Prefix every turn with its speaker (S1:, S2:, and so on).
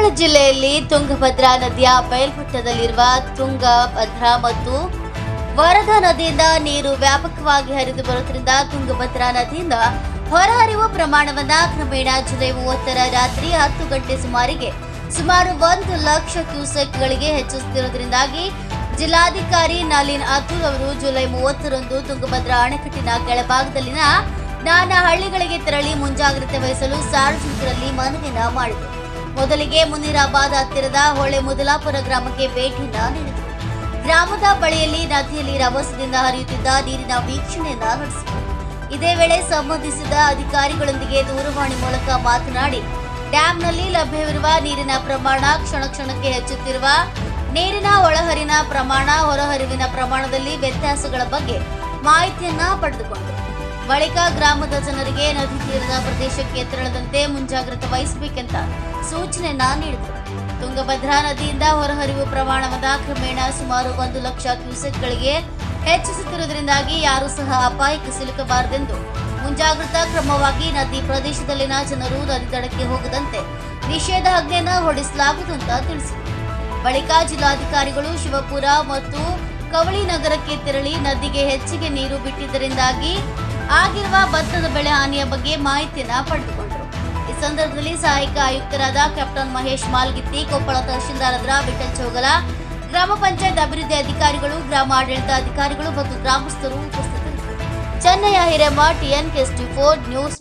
S1: ಕೊಪ್ಪಳ ಜಿಲ್ಲೆಯಲ್ಲಿ ತುಂಗಭದ್ರಾ ನದಿಯ ಬಯಲ್ಪಟ್ಟದಲ್ಲಿರುವ ತುಂಗಭದ್ರಾ ಮತ್ತು ವರದಾ ನದಿಯಿಂದ ನೀರು ವ್ಯಾಪಕವಾಗಿ ಹರಿದು ಬರುವುದರಿಂದ ತುಂಗಭದ್ರಾ ನದಿಯಿಂದ ಹೊರಹರಿಯುವ ಪ್ರಮಾಣವನ್ನ ಕ್ರಮೇಣ ಜುಲೈ ಮೂವತ್ತರ ರಾತ್ರಿ ಹತ್ತು ಗಂಟೆ ಸುಮಾರಿಗೆ ಸುಮಾರು ಒಂದು ಲಕ್ಷ ಕ್ಯೂಸೆಕ್ಗಳಿಗೆ ಹೆಚ್ಚಿಸುತ್ತಿರುವುದರಿಂದಾಗಿ ಜಿಲ್ಲಾಧಿಕಾರಿ ನಳಿನ್ ಅತುಲ್ ಅವರು ಜುಲೈ ಮೂವತ್ತರಂದು ತುಂಗಭದ್ರಾ ಅಣೆಕಟ್ಟಿನ ಕೆಳಭಾಗದಲ್ಲಿನ ನಾನಾ ಹಳ್ಳಿಗಳಿಗೆ ತೆರಳಿ ಮುಂಜಾಗ್ರತೆ ವಹಿಸಲು ಸಾರ್ವಜನಿಕರಲ್ಲಿ ಮನವಿಯನ್ನ ಮಾಡಿದರು. ಮೊದಲಿಗೆ ಮುನಿರಾಬಾದ್ ಹತ್ತಿರದ ಹೊಳೆ ಮುದಲಾಪುರ ಗ್ರಾಮಕ್ಕೆ ಭೇಟಿಯನ್ನ ನೀಡಿದರು. ಗ್ರಾಮದ ಬಳಿಯಲ್ಲಿ ನದಿಯಲ್ಲಿ ರಭಸದಿಂದ ಹರಿಯುತ್ತಿದ್ದ ನೀರಿನ ವೀಕ್ಷಣೆಯನ್ನ ನಡೆಸಿದರು. ಇದೇ ವೇಳೆ ಸಂಬಂಧಿಸಿದ ಅಧಿಕಾರಿಗಳೊಂದಿಗೆ ದೂರವಾಣಿ ಮೂಲಕ ಮಾತನಾಡಿ ಡ್ಯಾಂನಲ್ಲಿ ಲಭ್ಯವಿರುವ ನೀರಿನ ಪ್ರಮಾಣ ಕ್ಷಣ ಕ್ಷಣಕ್ಕೆ ಹೆಚ್ಚುತ್ತಿರುವ ನೀರಿನ ಒಳಹರಿವಿನ ಪ್ರಮಾಣ ಹೊರಹರಿವಿನ ಪ್ರಮಾಣದಲ್ಲಿ ವ್ಯತ್ಯಾಸಗಳ ಬಗ್ಗೆ ಮಾಹಿತಿಯನ್ನ ಪಡೆದುಕೊಂಡರು. ಬಳಿಕ ಗ್ರಾಮದ ಜನರಿಗೆ ನದಿ ತೀರದ ಪ್ರದೇಶಕ್ಕೆ ತೆರಳದಂತೆ ಮುಂಜಾಗ್ರತೆ ವಹಿಸಬೇಕೆಂತ ಸೂಚನೆ ನೀಡಿದರು. ತುಂಗಭದ್ರಾ ನದಿಯಿಂದ ಹೊರಹರಿವು ಪ್ರಮಾಣವಾದ ಕ್ರಮೇಣ ಸುಮಾರು ಒಂದು ಲಕ್ಷ ಕ್ಯೂಸೆಕ್ಗಳಿಗೆ ಹೆಚ್ಚಿಸುತ್ತಿರುವುದರಿಂದಾಗಿ ಯಾರೂ ಸಹ ಅಪಾಯಕ್ಕೆ ಸಿಲುಕಬಾರದೆಂದು. ಮುಂಜಾಗ್ರತಾ ಕ್ರಮವಾಗಿ ನದಿ ಪ್ರದೇಶದಲ್ಲಿನ ಜನರು ನದಿ ದಡಕ್ಕೆ ಹೋಗದಂತೆ ನಿಷೇಧಾಜ್ಞೆಯನ್ನು ಹೊರಡಿಸಲಾಗುವುದು ಅಂತ ತಿಳಿಸಿದರು. ಬಳಿಕ ಜಿಲ್ಲಾಧಿಕಾರಿಗಳು ಶಿವಪುರ ಮತ್ತು ಕವಳಿ ನಗರಕ್ಕೆ ತೆರಳಿ ನದಿಗೆ ಹೆಚ್ಚಿಗೆ ನೀರು ಬಿಟ್ಟಿದ್ದರಿಂದಾಗಿ ಆಗಿರುವ ಭತ್ತದ ಬೆಳೆ ಹಾನಿಯ ಬಗ್ಗೆ ಮಾಹಿತಿಯನ್ನ ಪಡೆದುಕೊಂಡರು. ಈ ಸಂದರ್ಭದಲ್ಲಿ ಸಹಾಯಕ ಆಯುಕ್ತರಾದ ಕ್ಯಾಪ್ಟನ್ ಮಹೇಶ್ ಮಾಲ್ಗಿತ್ತಿ, ಕೊಪ್ಪಳ ತಹಶೀಲ್ದಾರರ ವಿಠಲ್ ಚೌಗಲ, ಗ್ರಾಮ ಪಂಚಾಯತ್ ಅಭಿವೃದ್ಧಿ ಅಧಿಕಾರಿಗಳು ಗ್ರಾಮ ಆಡಳಿತ ಅಧಿಕಾರಿಗಳು ಮತ್ತು ಗ್ರಾಮಸ್ಥರು ಉಪಸ್ಥಿತರಿದ್ದರು. Chennayya Hiremath N four news